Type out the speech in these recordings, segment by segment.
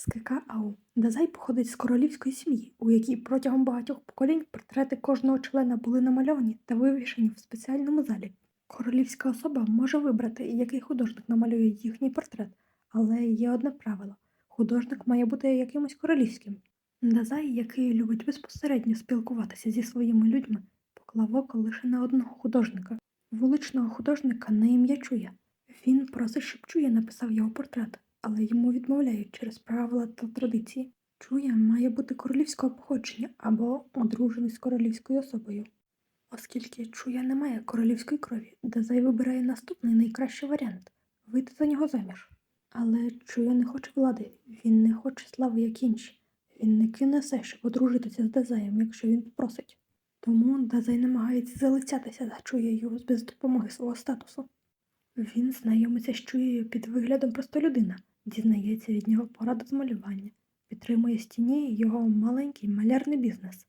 СКК АУ. Дазай походить з королівської сім'ї, у якій протягом багатьох поколінь портрети кожного члена були намальовані та вивішені в спеціальному залі. Королівська особа може вибрати, який художник намалює їхній портрет, але є одне правило: художник має бути якимось королівським. Дазай, який любить безпосередньо спілкуватися зі своїми людьми, поклав око лише на одного художника, вуличного художника на ім'я Чуя. Він просить, щоб Чуя написав його портрет, але йому відмовляють через правила та традиції. Чуя має бути королівського походження або одружений з королівською особою. Оскільки Чуя не має королівської крові, Дазай вибирає наступний найкращий варіант вийти за нього заміж. Але Чуя не хоче влади, він не хоче слави, як інші. Він не кине все, щоб одружитися з Дазаєм, якщо він попросить. Тому Дазай намагається залицятися за Чуєю без допомоги свого статусу. Він знайомиться з Чуєю під виглядом простолюдина, дізнається від нього пораду з малювання, підтримує з тіні його маленький малярний бізнес.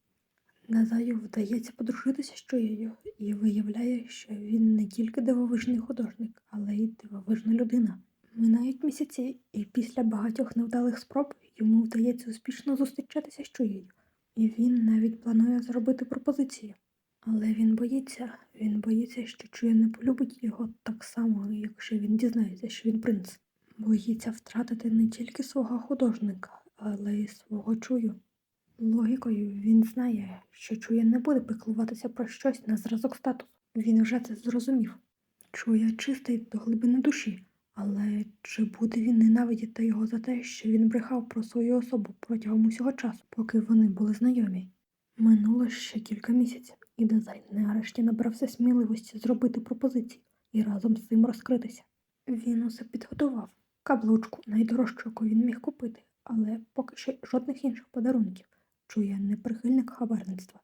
Назаю вдається подружитися з Чуєю і виявляє, що він не тільки дивовижний художник, але й дивовижна людина. Минають місяці, і після багатьох невдалих спроб йому вдається успішно зустрічатися з Чуєю, і він навіть планує зробити пропозицію. Але він боїться, він боїться, що Чуя не полюбить його так само, якщо він дізнається, що він принц. Боїться втратити не тільки свого художника, але й свого чую. Логікою він знає, що Чуя не буде піклуватися про щось на зразок статусу. Він вже це зрозумів. Чуя чистий до глибини душі, але чи буде він ненавидіти його за те, що він брехав про свою особу протягом усього часу, поки вони були знайомі? Минуло ще кілька місяців, і Дезайн нарешті набрався сміливості зробити пропозицію і разом з цим розкритися. Він усе підготував каблучку, найдорожчу, яку він міг купити, але поки що жодних інших подарунків. Чує неприхильник хабарництва.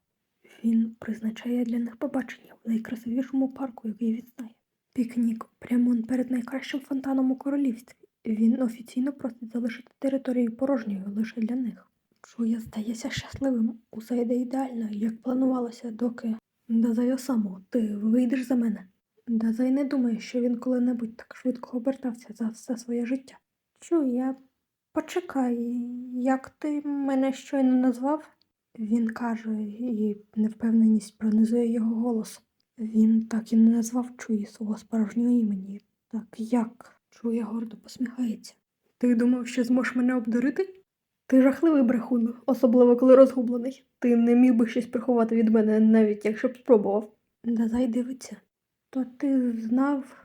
Він призначає для них побачення в найкрасивішому парку, який він знає. Пікнік прямо перед найкращим фонтаном у королівстві. Він офіційно просить залишити територію порожньою лише для них. Чує здається щасливим. Усе йде ідеально, як планувалося, доки Дазай само, ти вийдеш за мене. Дазай не думає, що він коли-небудь так швидко обертався за все своє життя. Чує, почекай, як ти мене щойно назвав? Він каже, і невпевненість пронизує його голос. Він так і не назвав Чуї свого справжнього імені. Так як? Чує гордо посміхається. Ти думав, що зможеш мене обдурити? Ти жахливий брехун, особливо коли розгублений. Ти не міг би щось приховати від мене, навіть якщо б спробував. Дазай дивиться. То ти знав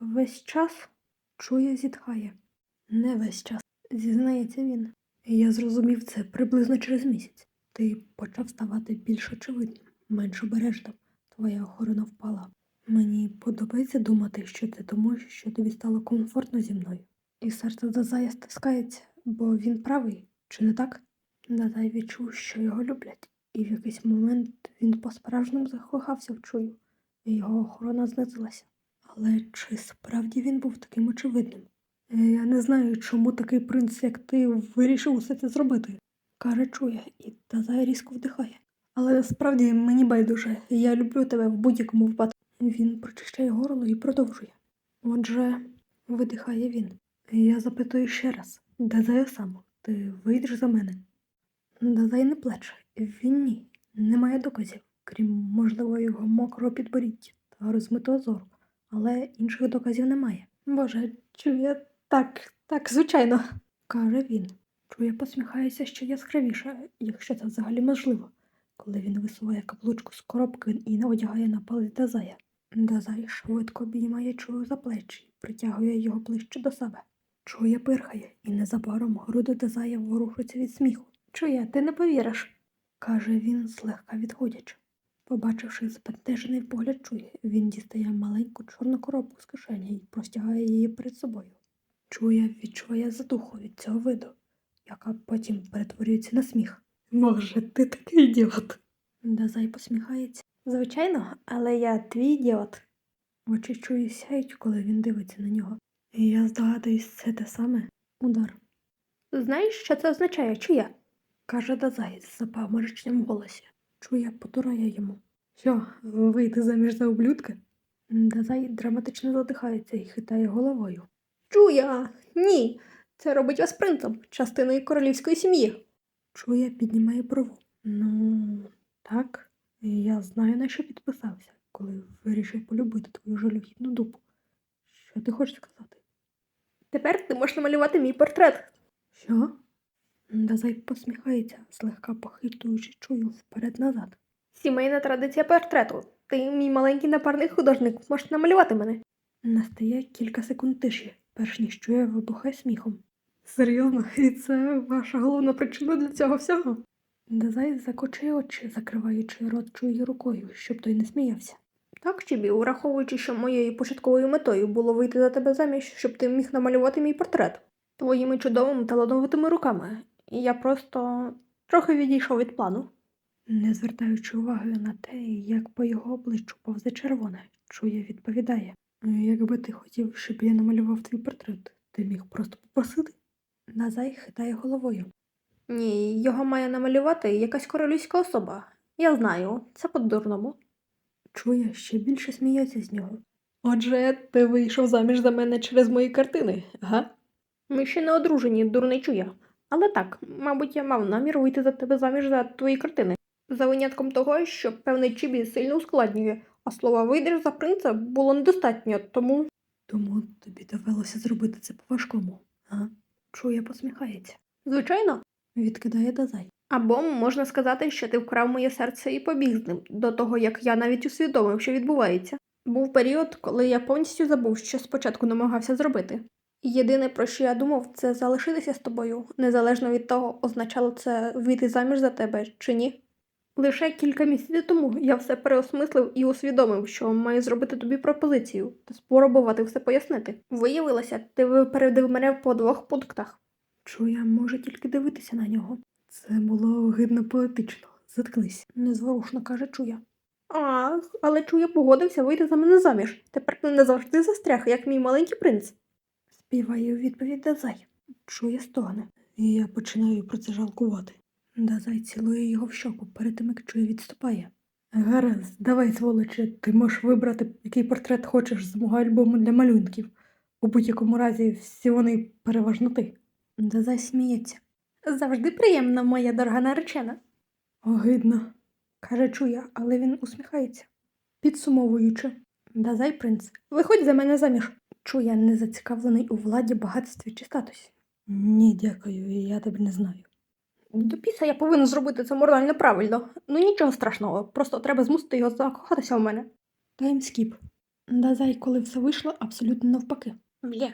весь час? Чує зітхає. Не весь час, зізнається він. Я зрозумів це приблизно через місяць. Ти почав ставати більш очевидним, менш обережним. Твоя охорона впала. Мені подобається думати, що це тому, що тобі стало комфортно зі мною. І серце Дазая стискається, бо він правий, чи не так? Дазай відчув, що його люблять, і в якийсь момент він по-справжньому закохався в чую, його охорона знизилася. Але чи справді він був таким очевидним? Е, Я не знаю, чому такий принц, як ти, вирішив усе це зробити. Каже, чує, і Дазай різко вдихає. Але насправді мені байдуже, я люблю тебе в будь-якому випадку. Він прочищає горло і продовжує. Отже, видихає він. Я запитую ще раз, Дазай само, ти вийдеш за мене? Дазай не плаче, він ні, немає доказів, крім можливо його мокрого підборіддя та розмитого зору, але інших доказів немає. Боже, чує так, так, звичайно, каже він. Чує, посміхається ще яскравіше, якщо це взагалі можливо, коли він висуває каблучку з коробки і не одягає на палець Дазая. Дазай швидко обіймає чую за плечі притягує його ближче до себе. Чує пирхає, і незабаром груди Дазая ворушаться від сміху. Чує, ти не повіриш, каже він, злегка відходячи. Побачивши збентежений погляд чує, він дістає маленьку чорну коробку з кишені і простягає її перед собою. Чує, відчуває задуху від цього виду, яка потім перетворюється на сміх. Може, ти такий ідіот. Дазай посміхається. Звичайно, але я твій ідіот. Очі чує сяють, коли він дивиться на нього. І я здогадуюсь, це те саме удар. Знаєш, що це означає, чуя? каже Дазай з запаморочним голосі. Чуя потурає йому. Що, вийти заміж за ублюдка? Дазай драматично задихається і хитає головою. Чуя, ні, Це робить вас принцем, частиною королівської сім'ї. Чує, піднімає брову. Ну, так, я знаю, на що підписався, коли вирішив полюбити твою жалюгідну дупу. Що ти хочеш сказати? Тепер ти можеш намалювати мій портрет. Що? Дазай посміхається, злегка похитуючи чую вперед-назад. Сімейна традиція портрету. Ти, мій маленький напарник художник, можеш намалювати мене. Настає кілька секунд тиші, перш ніж чує вибухає сміхом. Серйозно, і це ваша головна причина для цього всього? Дазай закочує очі, закриваючи рот чує рукою, щоб той не сміявся. Так, Чібі, враховуючи, що моєю початковою метою було вийти за тебе заміж, щоб ти міг намалювати мій портрет твоїми чудовими талановитими руками. І я просто трохи відійшов від плану. Не звертаючи уваги на те, як по його обличчю повзе червоне, чує, відповідає. Якби ти хотів, щоб я намалював твій портрет, ти міг просто попросити. Назай хитає головою. Ні, його має намалювати якась королівська особа. Я знаю, це по-дурному. Чує, ще більше сміється з нього. Отже, ти вийшов заміж за мене через мої картини, га? Ми ще не одружені, дурний чуя. Але так, мабуть, я мав намір вийти за тебе заміж за твої картини. За винятком того, що певний чібі сильно ускладнює, а слова вийдеш за принца було недостатньо, тому. Тому тобі довелося зробити це по-важкому, а? Чує посміхається. Звичайно, відкидає Дазай. Або можна сказати, що ти вкрав моє серце і побіг з ним, до того як я навіть усвідомив, що відбувається. Був період, коли я повністю забув, що спочатку намагався зробити. Єдине, про що я думав, це залишитися з тобою, незалежно від того, означало це вийти заміж за тебе чи ні. Лише кілька місяців тому я все переосмислив і усвідомив, що маю зробити тобі пропозицію та спробувати все пояснити. Виявилося, ти випередив мене по двох пунктах. Чуя може тільки дивитися на нього. Це було огидно поетично. Заткнись, незворушно каже Чуя. Ах, але Чуя погодився вийти за мене заміж. Тепер ти не завжди застряг, як мій маленький принц. Співає у відповідь Дазай. Чує стогне, і я починаю про це жалкувати. Дазай цілує його в щоку, перед тим як чує відступає. Гаразд, давай, сволоче, ти можеш вибрати, який портрет хочеш з мого альбому для малюнків. У будь-якому разі всі вони переважно ти. Дазай сміється. Завжди приємно, моя дорога наречена. Огидно, каже Чуя, але він усміхається. Підсумовуючи, Дазай принц, виходь за мене заміж. Чуя не зацікавлений у владі, багатстві чи статусі. Ні, дякую, я тебе не знаю. До піса я повинен зробити це морально правильно. Ну нічого страшного, просто треба змусити його закохатися в мене. Таймскіп. Дазай, коли все вийшло, абсолютно навпаки. Бля,